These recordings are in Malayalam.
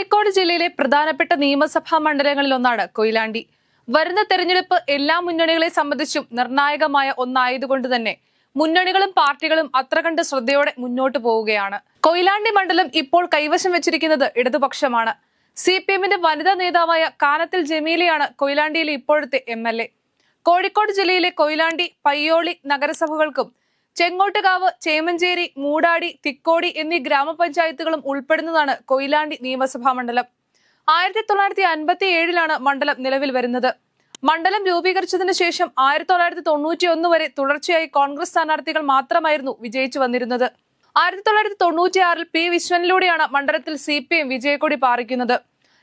കോഴിക്കോട് ജില്ലയിലെ പ്രധാനപ്പെട്ട നിയമസഭാ മണ്ഡലങ്ങളിൽ ഒന്നാണ് കൊയിലാണ്ടി. വരുന്ന തെരഞ്ഞെടുപ്പ് എല്ലാ മുന്നണികളെ സംബന്ധിച്ചും നിർണായകമായ ഒന്നായതുകൊണ്ട് തന്നെ മുന്നണികളും പാർട്ടികളും അത്ര കണ്ട് ശ്രദ്ധയോടെ മുന്നോട്ട് പോവുകയാണ്. കൊയിലാണ്ടി മണ്ഡലം ഇപ്പോൾ കൈവശം വെച്ചിരിക്കുന്നത് ഇടതുപക്ഷമാണ്. സി പി എമ്മിന്റെ വനിതാ നേതാവായ കാനത്തിൽ ജമീലയാണ് കൊയിലാണ്ടിയിലെ ഇപ്പോഴത്തെ എം എൽ എ. കോഴിക്കോട് ജില്ലയിലെ കൊയിലാണ്ടി പയ്യോളി നഗരസഭകൾക്കും ചെങ്ങോട്ടുകാവ് ചേമഞ്ചേരി മൂടാടി തിക്കോടി എന്നീ ഗ്രാമപഞ്ചായത്തുകളും ഉൾപ്പെടുന്നതാണ് കൊയിലാണ്ടി നിയമസഭാ മണ്ഡലം. ആയിരത്തി തൊള്ളായിരത്തി അൻപത്തി ഏഴിലാണ് മണ്ഡലം നിലവിൽ വരുന്നത്. മണ്ഡലം രൂപീകരിച്ചതിനു ശേഷം ആയിരത്തി തൊള്ളായിരത്തി തൊണ്ണൂറ്റി ഒന്ന് വരെ തുടർച്ചയായി കോൺഗ്രസ് സ്ഥാനാർത്ഥികൾ മാത്രമായിരുന്നു വിജയിച്ചു വന്നിരുന്നത്. ആയിരത്തി തൊള്ളായിരത്തി തൊണ്ണൂറ്റിയാറിൽ പി വിശ്വനിലൂടെയാണ് മണ്ഡലത്തിൽ സി പി എം വിജയക്കൊടി പാറിക്കുന്നത്.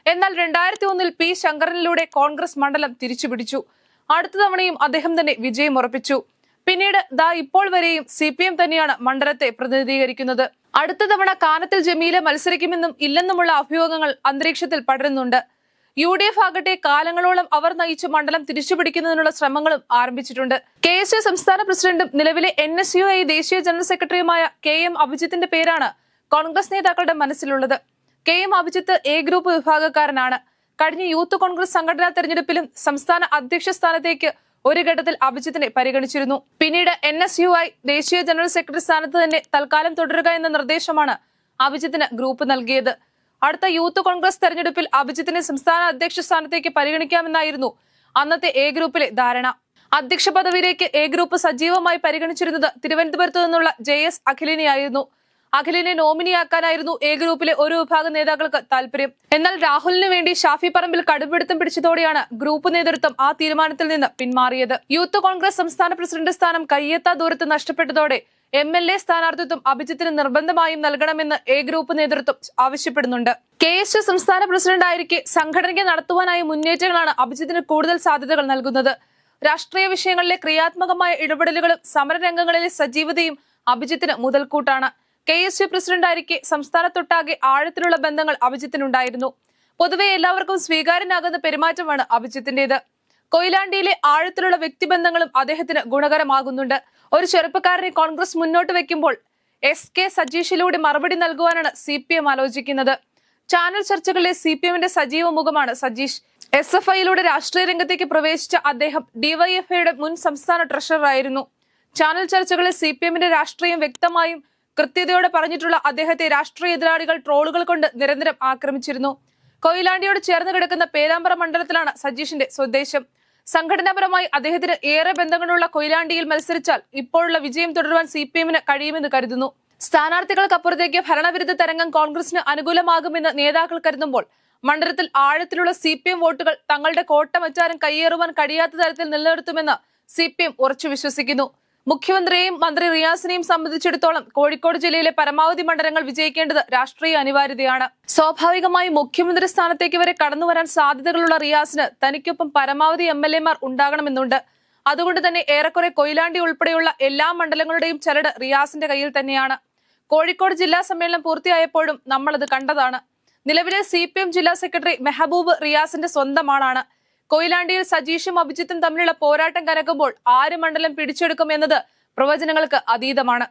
എന്നാൽ രണ്ടായിരത്തി ഒന്നിൽ പി ശങ്കരനിലൂടെ കോൺഗ്രസ് മണ്ഡലം തിരിച്ചുപിടിച്ചു. അടുത്ത തവണയും അദ്ദേഹം തന്നെ വിജയം ഉറപ്പിച്ചു. പിന്നീട് ദാ ഇപ്പോൾ വരെയും സി പി എം തന്നെയാണ് മണ്ഡലത്തെ പ്രതിനിധീകരിക്കുന്നത്. അടുത്ത തവണ കാനത്തിൽ ജമീല മത്സരിക്കുമെന്നും ഇല്ലെന്നുമുള്ള അഭ്യൂഹങ്ങൾ അന്തരീക്ഷത്തിൽ പടരുന്നുണ്ട്. യു ഡി എഫ് ആകട്ടെ കാലങ്ങളോളം അവർ നയിച്ച മണ്ഡലം തിരിച്ചുപിടിക്കുന്നതിനുള്ള ശ്രമങ്ങളും ആരംഭിച്ചിട്ടുണ്ട്. കെ എസ് യു സംസ്ഥാന പ്രസിഡന്റും നിലവിലെ എൻ എസ് യു ഐ ദേശീയ ജനറൽ സെക്രട്ടറിയുമായ കെ എം അഭിജിത്തിന്റെ പേരാണ് കോൺഗ്രസ് നേതാക്കളുടെ മനസ്സിലുള്ളത്. K M Abhijith A group വിഭാഗക്കാരനാണ്. കഴിഞ്ഞ യൂത്ത് കോൺഗ്രസ് സംഘടനാ തെരഞ്ഞെടുപ്പിലും സംസ്ഥാന അധ്യക്ഷ സ്ഥാനത്തേക്ക് ഒരു ഘട്ടത്തിൽ അഭിജിത്തിനെ പരിഗണിച്ചിരുന്നു. പിന്നീട് എൻ എസ് യു ഐ ദേശീയ ജനറൽ സെക്രട്ടറി സ്ഥാനത്ത് തന്നെ തൽക്കാലം തുടരുക എന്ന നിർദ്ദേശമാണ് അഭിജിത്തിന് ഗ്രൂപ്പ് നൽകിയത്. അടുത്ത യൂത്ത് കോൺഗ്രസ് തെരഞ്ഞെടുപ്പിൽ അഭിജിത്തിനെ സംസ്ഥാന അധ്യക്ഷ സ്ഥാനത്തേക്ക് പരിഗണിക്കാമെന്നായിരുന്നു അന്നത്തെ എ ഗ്രൂപ്പിലെ ധാരണ. അധ്യക്ഷ പദവിയിലേക്ക് എ ഗ്രൂപ്പ് സജീവമായി പരിഗണിച്ചിരുന്നത് തിരുവനന്തപുരത്തു നിന്നുള്ള ജെ എസ് അഖിലിനെയായിരുന്നു. അഖിലിനെ നോമിനിയാക്കാനായിരുന്നു എ ഗ്രൂപ്പിലെ ഒരു വിഭാഗം നേതാക്കൾക്ക് താല്പര്യം. എന്നാൽ രാഹുലിന് വേണ്ടി ഷാഫി പറമ്പിൽ കടുപിടുത്തം പിടിച്ചതോടെയാണ് ഗ്രൂപ്പ് നേതൃത്വം ആ തീരുമാനത്തിൽ നിന്ന് പിന്മാറിയത്. യൂത്ത് കോൺഗ്രസ് സംസ്ഥാന പ്രസിഡന്റ് സ്ഥാനം കയ്യെത്താ ദൂരത്ത് നഷ്ടപ്പെട്ടതോടെ എം എൽ എ സ്ഥാനാർത്ഥിത്വം അഭിജിത്തിന് നിർബന്ധമായും നൽകണമെന്ന് എ ഗ്രൂപ്പ് നേതൃത്വം ആവശ്യപ്പെടുന്നുണ്ട്. കെ എസ് യു സംസ്ഥാന പ്രസിഡന്റ് ആയിരിക്കെ സംഘടനയ്ക്ക് നടത്തുവാനായ മുന്നേറ്റങ്ങളാണ് അഭിജിത്തിന് കൂടുതൽ സാധ്യതകൾ നൽകുന്നത്. രാഷ്ട്രീയ വിഷയങ്ങളിലെ ക്രിയാത്മകമായ ഇടപെടലുകളും സമരരംഗങ്ങളിലെ സജീവതയും അഭിജിത്തിന് മുതൽക്കൂട്ടാണ്. കെ എസ് യു പ്രസിഡന്റ് ആയിരിക്കെ സംസ്ഥാനത്തൊട്ടാകെ ആഴത്തിലുള്ള ബന്ധങ്ങൾ അഭിജിത്തിനുണ്ടായിരുന്നു. പൊതുവെ എല്ലാവർക്കും സ്വീകാര്യനാകുന്ന പെരുമാറ്റമാണ് അഭിജിത്തിന്റേത്. കൊയിലാണ്ടിയിലെ ആഴത്തിലുള്ള വ്യക്തിബന്ധങ്ങളും അദ്ദേഹത്തിന് ഗുണകരമാകുന്നുണ്ട്. ഒരു ചെറുപ്പക്കാരനെ കോൺഗ്രസ് മുന്നോട്ട് വെക്കുമ്പോൾ എസ് കെ സജീഷിലൂടെ മറുപടി നൽകുവാനാണ് സി പി എം ആലോചിക്കുന്നത്. ചാനൽ ചർച്ചകളിലെ സി പി എമ്മിന്റെ സജീവ മുഖമാണ് സജീഷ്. എസ് എഫ് ഐയിലൂടെ രാഷ്ട്രീയ രംഗത്തേക്ക് പ്രവേശിച്ച അദ്ദേഹം ഡിവൈഎഫ്ഐയുടെ മുൻ സംസ്ഥാന ട്രഷററായിരുന്നു. ചാനൽ ചർച്ചകളിൽ സി പി എമ്മിന്റെ രാഷ്ട്രീയം വ്യക്തമായും കൃത്യതയോടെ പറഞ്ഞിട്ടുള്ള അദ്ദേഹത്തെ രാഷ്ട്രീയ എതിരാളികൾ ട്രോളുകൾ കൊണ്ട് നിരന്തരം ആക്രമിച്ചിരുന്നു. കൊയിലാണ്ടിയോട് ചേർന്ന് കിടക്കുന്ന പേരാമ്പ്ര മണ്ഡലത്തിലാണ് സജീഷിന്റെ സ്വദേശം. സംഘടനാപരമായി അദ്ദേഹത്തിന് ഏറെ ബന്ധങ്ങളുള്ള കൊയിലാണ്ടിയിൽ മത്സരിച്ചാൽ ഇപ്പോഴുള്ള വിജയം തുടരുവാൻ സി പി എമ്മിന് കഴിയുമെന്ന് കരുതുന്നു. സ്ഥാനാർത്ഥികൾക്കപ്പുറത്തേക്ക് ഭരണവിരുദ്ധ തരംഗം കോൺഗ്രസിന് അനുകൂലമാകുമെന്ന് നേതാക്കൾ കരുതുമ്പോൾ മണ്ഡലത്തിൽ ആഴത്തിലുള്ള സി പി എം വോട്ടുകൾ തങ്ങളുടെ കോട്ടമച്ചാരം കയ്യേറുവാൻ കഴിയാത്ത തരത്തിൽ നിലനിർത്തുമെന്ന് സി പി എം ഉറച്ചു വിശ്വസിക്കുന്നു. മുഖ്യമന്ത്രിയെയും മന്ത്രി റിയാസിനെയും സംബന്ധിച്ചിടത്തോളം കോഴിക്കോട് ജില്ലയിലെ പരമാവധി മണ്ഡലങ്ങൾ വിജയിക്കേണ്ടത് രാഷ്ട്രീയ അനിവാര്യതയാണ്. സ്വാഭാവികമായും മുഖ്യമന്ത്രി സ്ഥാനത്തേക്ക് വരെ കടന്നുവരാൻ സാധ്യതകളുള്ള റിയാസിന് തനിക്കൊപ്പം പരമാവധി എം എൽ എമാർ ഉണ്ടാകണമെന്നുണ്ട്. അതുകൊണ്ട് തന്നെ ഏറെക്കുറെ കൊയിലാണ്ടി ഉൾപ്പെടെയുള്ള എല്ലാ മണ്ഡലങ്ങളുടെയും ചരട് റിയാസിന്റെ കയ്യിൽ തന്നെയാണ്. കോഴിക്കോട് ജില്ലാ സമ്മേളനം പൂർത്തിയായപ്പോഴും നമ്മളത് കണ്ടതാണ്. നിലവിലെ സി ജില്ലാ സെക്രട്ടറി മെഹബൂബ് റിയാസിന്റെ സ്വന്തം ആളാണ്. കൊയിലാണ്ടിയിൽ സജീഷും അഭിജിത്തും തമ്മിലുള്ള പോരാട്ടം കനക്കുമ്പോൾ ആര് മണ്ഡലം പിടിച്ചെടുക്കും എന്നത് പ്രവചനങ്ങൾക്ക് അതീതമാണ്.